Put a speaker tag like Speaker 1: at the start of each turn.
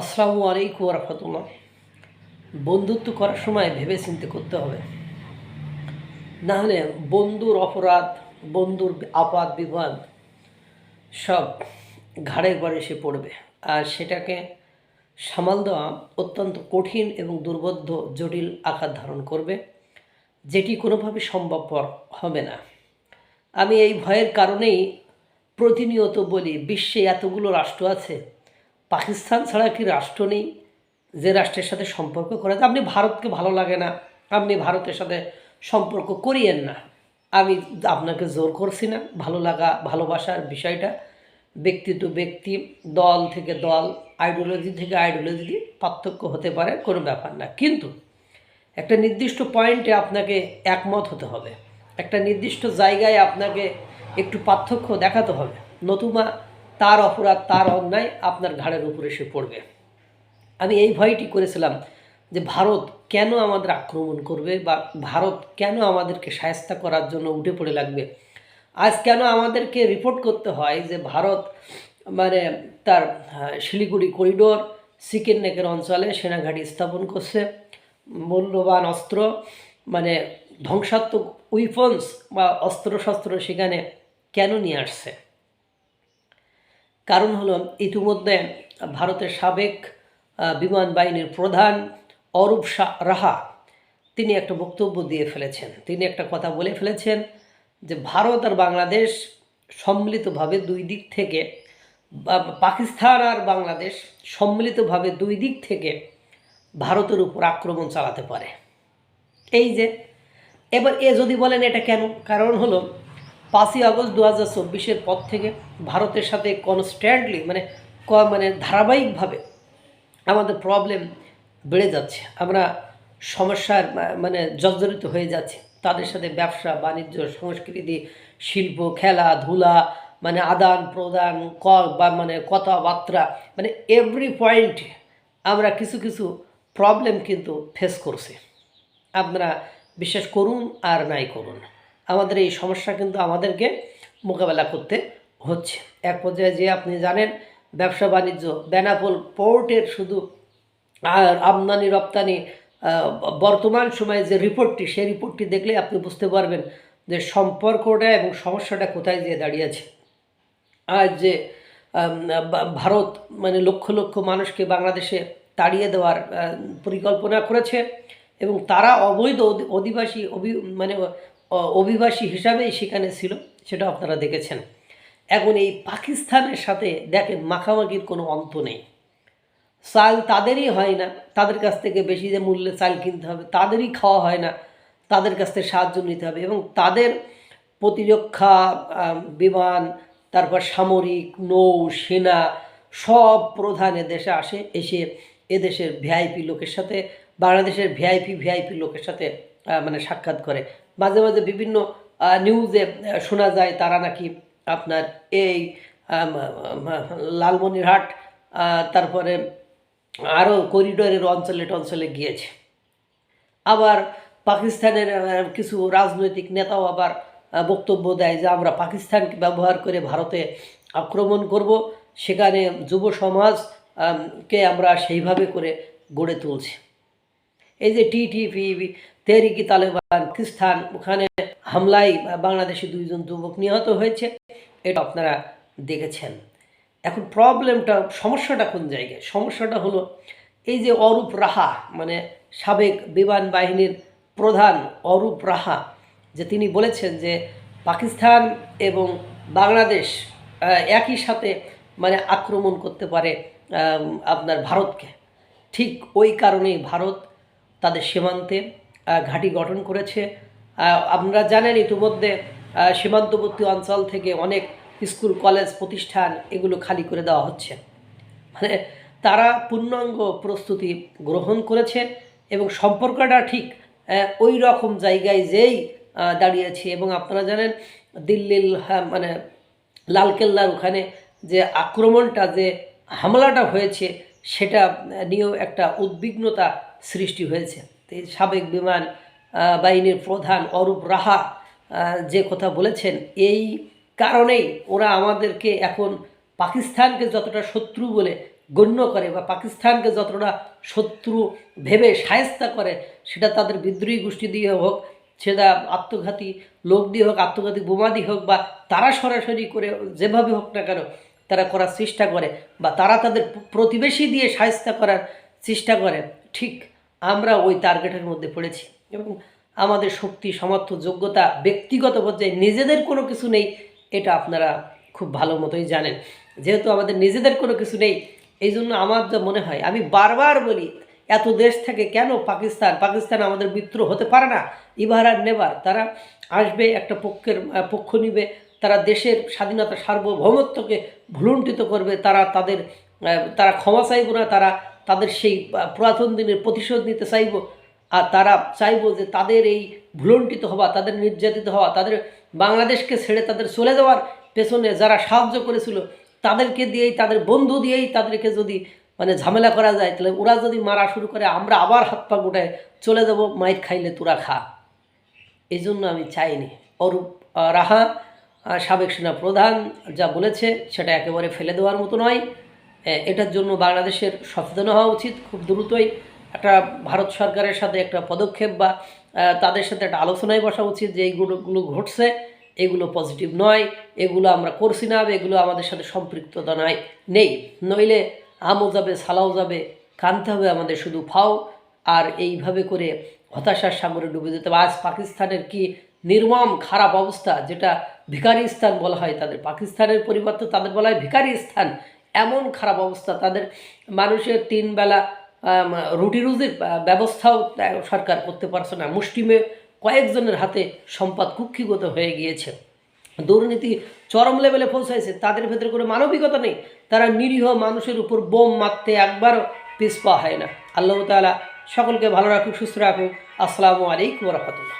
Speaker 1: আসসালামু আলাইকুম রহমতুল্লাহ বন্ধুত্ব করার সময় ভেবে চিন্তে করতে হবে। না হলে বন্ধুর অপরাধ, বন্ধুর আপাত বিবাদ সব ঘাড়ের পরে এসে পড়বে। আর সেটাকে সামাল দেওয়া অত্যন্ত কঠিন এবং দুর্বোধ্য, জটিল আকার ধারণ করবে, যেটি কোনোভাবে সম্ভবপর হবে না। আমি এই ভয়ের কারণেই প্রতিনিয়ত বলি, বিশ্বে এতগুলো রাষ্ট্র আছে পাকিস্তান ছাড়া কি রাষ্ট্র নেই যে রাষ্ট্রের সাথে সম্পর্ক করা আপনি ভারতকে ভালো লাগে না, আপনি ভারতের সাথে সম্পর্ক করিয়েন না। আমি আপনাকে জোর করছি না, ভালো লাগা, ভালোবাসার বিষয়টা। ব্যক্তি টু ব্যক্তি, দল থেকে দল আইডিওলজি থেকে আইডিওলজি পার্থক্য হতে পারে, কোনো ব্যাপার না। কিন্তু একটা নির্দিষ্ট পয়েন্টে আপনাকে একমত হতে হবে। একটা নির্দিষ্ট জায়গায় আপনাকে একটু পার্থক্য দেখাতে হবে। নতুবা তার অপরাধ, তার অন্যায় আপনার ঘাড়ের উপরে এসে পড়বে। আমি এই ভয়টি করেছিলাম যে ভারত কেন আমাদের আক্রমণ করবে বা ভারত কেন আমাদেরকে সায়স্তা করার জন্য উঠে পড়ে লাগবে? আজ কেন আমাদেরকে রিপোর্ট করতে হয় যে ভারত মানে তার শিলিগুড়ি করিডোর সিকেন নেকের অঞ্চলে সেনাঘাঁটি স্থাপন করছে। মূল্যবান অস্ত্র মানে ধ্বংসাত্মক উইপন্স বা অস্ত্রশস্ত্র সেখানে কেন নিয়ে আসছে? কারণ হলো ইতিমধ্যে ভারতের সাবেক বিমান বাহিনীর প্রধান অরূপ শাহ রাহা, তিনি একটা বক্তব্য দিয়ে ফেলেছেন। তিনি একটা কথা বলে ফেলেছেন যে ভারত আর বাংলাদেশ সম্মিলিতভাবে দুই দিক থেকে পাকিস্তান আর বাংলাদেশ সম্মিলিতভাবে দুই দিক থেকে ভারতের উপর আক্রমণ চালাতে পারে। এই যে, এবার এ যদি বলেন এটা কেন? কারণ হলো পাঁচই আগস্ট দু হাজার চব্বিশের পর থেকে ভারতের সাথে কনস্ট্যান্টলি মানে ক- মানে ধারাবাহিকভাবে আমাদের প্রবলেম বেড়ে যাচ্ছে। আমরা সমস্যার মানে জর্জরিত হয়ে যাচ্ছে। তাদের সাথে ব্যবসা, বাণিজ্য, সংস্কৃতি শিল্প খেলাধুলা মানে আদান প্রদান, ক বা মানে কথাবার্তা মানে এভরি পয়েন্টে আমরা কিছু কিছু প্রবলেম কিন্তু ফেস করছি। আপনারা বিশ্বাস করুন আর নাই করুন। আমাদের এই সমস্যা কিন্তু আমাদেরকে মোকাবেলা করতে হচ্ছে। এক পর্যায়ে যে আপনি জানেন, ব্যবসা বাণিজ্য, বেনাপোল পোর্টের শুধু আর আমদানি, রপ্তানি বর্তমান সময়ে যে রিপোর্টটি, সেই রিপোর্টটি দেখলে আপনি বুঝতে পারবেন যে সম্পর্কটা এবং সমস্যাটা কোথায় যেয়ে দাঁড়িয়েছে আজ যে ভারত মানে লক্ষ লক্ষ মানুষকে বাংলাদেশে তাড়িয়ে দেওয়ার পরিকল্পনা করেছে এবং তারা অবৈধ অধিবাসী অভি মানে অভিবাসী হিসাবেই সেখানে ছিল, সেটা আপনারা দেখেছেন। এখন এই পাকিস্তানের সাথে দেখেন মাখামাখির কোনো অন্ত নেই। চাল তাদেরই হয় না, তাদের কাছ থেকে বেশি যে মূল্যে চাল কিনতে হবে, তাদেরই খাওয়া হয় না, তাদের কাছ থেকে সাহায্য নিতে হবে এবং তাদের প্রতিরক্ষা বিমান, তারপর সামরিক, নৌ, সেনা সব প্রধান এদেশে আসে, এসে এদেশের ভিআইপি লোকের সাথে, বাংলাদেশের ভিআইপি ভিআইপি লোকের সাথে মানে সাক্ষাৎ করে। মাঝে মাঝে বিভিন্ন নিউজে শোনা যায় তারা নাকি আপনার এই লালমনিরহাট তারপরে আরও করিডোরের অঞ্চলে টঞ্চলে গিয়েছে। আবার পাকিস্তানের কিছু রাজনৈতিক নেতাও আবার বক্তব্য দেয় যে আমরা পাকিস্তানকে ব্যবহার করে ভারতে আক্রমণ করব, সেখানে যুব সমাজ কে আমরা সেইভাবে করে গড়ে তুলছি। এই যে টি টিটিপি তেহরিকি তালেবান পাকিস্তান ওখানে হামলায় বাংলাদেশি দুইজন যুবক নিহত হয়েছে, এটা আপনারা দেখেছেন। এখন প্রবলেমটা, সমস্যাটা কোন জায়গায়? সমস্যাটা হলো এই যে অরূপ রাহা মানে সাবেক বিমান বাহিনীর প্রধান অরূপ রাহা, যে তিনি বলেছেন যে পাকিস্তান এবং বাংলাদেশ একই সাথে মানে আক্রমণ করতে পারে আপনার ভারতকে। ঠিক ওই কারণেই ভারত তাদের সীমান্তে ঘাঁটি গঠন করেছে। আপনারা জানেন ইতিমধ্যে সীমান্তবর্তী অঞ্চল থেকে অনেক স্কুল কলেজ প্রতিষ্ঠান এগুলো খালি করে দেওয়া হচ্ছে। মানে তারা পূর্ণাঙ্গ প্রস্তুতি গ্রহণ করেছে এবং সম্পর্কটা ঠিক ওই রকম জায়গায় যেই দাঁড়িয়েছে। এবং আপনারা জানেন দিল্লির হ্যাঁ, মানে লালকেল্লার ওখানে যে আক্রমণটা যে হামলাটা হয়েছে সেটা নিয়েও একটা উদ্বিগ্নতা সৃষ্টি হয়েছে। সাবেক বিমান বাহিনীর প্রধান অরূপ রাহা যে কথা বলেছেন, এই কারণেই ওরা আমাদেরকে এখন পাকিস্তানকে যতটা শত্রু বলে গণ্য করে বা পাকিস্তানকে যতটা শত্রু ভেবে সায়স্তা করে, সেটা তাদের বিদ্রোহী গোষ্ঠী দিয়ে হোক, সেটা আত্মঘাতী লোক দিয়ে হোক, আত্মঘাতী বোমা দিয়ে হোক বা তারা সরাসরি করে যেভাবে হোক না কেন তারা করার চেষ্টা করে বা তারা তাদের প্রতিবেশী দিয়ে সায়স্তা করার চেষ্টা করে। ঠিক আমরা ওই টার্গেটের মধ্যে পড়েছি এবং আমাদের শক্তি, সামর্থ্য, যোগ্যতা, ব্যক্তিগত পর্যায়ে নিজেদের কোনো কিছু নেই, এটা আপনারা খুব ভালো মতোই জানেন। যেহেতু আমাদের নিজেদের কোনো কিছু নেই, এই জন্য আমার যা মনে হয়, আমি বারবার বলি, এত দেশ থেকে কেন পাকিস্তান? পাকিস্তান আমাদের মিত্র হতে পারে না। ইভার আর নেবার। তারা আসবে, একটা পক্ষের পক্ষ নিবে, তারা দেশের স্বাধীনতা সার্বভৌমত্বকে ভুলুণ্ঠিত করবে, তারা তাদের তারা ক্ষমা চাইব না, তারা তাদের সেই পুরাতন দিনের প্রতিশোধ নিতে চাইব। আর তারা চাইব যে তাদের এই ভুলণ্ঠিত হওয়া, তাদের নির্যাতিত হওয়া, তাদের বাংলাদেশকে ছেড়ে তাদের চলে যাওয়ার পেছনে যারা সাহায্য করেছিল, তাদেরকে দিয়েই, তাদের বন্ধু দিয়েই তাদেরকে যদি মানে ঝামেলা করা যায়, তাহলে ওরা যদি মারা শুরু করে, আমরা আবার হাত পা গোটায় চলে যাব, মাইর খাইলে তোরা খা। এই জন্য আমি চাইনি। অরূপ রাহা সাবেক সেনা প্রধান যা বলেছে, সেটা একেবারে ফেলে দেওয়ার মতো নয়। এটার জন্য বাংলাদেশের সচেতন হওয়া উচিত। খুব দ্রুতই একটা ভারত সরকারের সাথে একটা পদক্ষেপ বা তাদের সাথে একটা আলোচনায় বসা উচিত যে এইগুলোগুলো ঘটছে, এগুলো পজিটিভ নয়, এগুলো আমরা করছি না এগুলো আমাদের সাথে সম্পৃক্ততা নয় নেই। নইলে আমও যাবে, সালাও যাবে কানতে হবে আমাদের শুধু ফাও। আর এইভাবে করে হতাশার সাগরে ডুবে যেতে আজ পাকিস্তানের কি নির্মম খারাপ অবস্থা, যেটা ভিকারি স্থান বলা হয়, তাদের পাকিস্তানের পরিবর্তে তাদের বলা হয় ভিকারি স্থান এমন খারাপ অবস্থা, তাদের মানুষের তিন বেলা রুটি রুজির ব্যবস্থাও সরকার করতে পারছে না। মুষ্টিমে কয়েকজনের হাতে সম্পদ কুক্ষিগত হয়ে গিয়েছে। দুর্নীতি চরম লেভেলে পৌঁছাইছে, তাদের ভেতরে কোনো মানবিকতা নেই। তারা নিরীহ মানুষের উপর বোম মারতে একবারও পিছপা হয় না। আল্লাহ তাআলা সকলকে ভালো রাখুক, সুস্থ রাখুক। আসসালামু আলাইকুম রহমতুল্লাহ।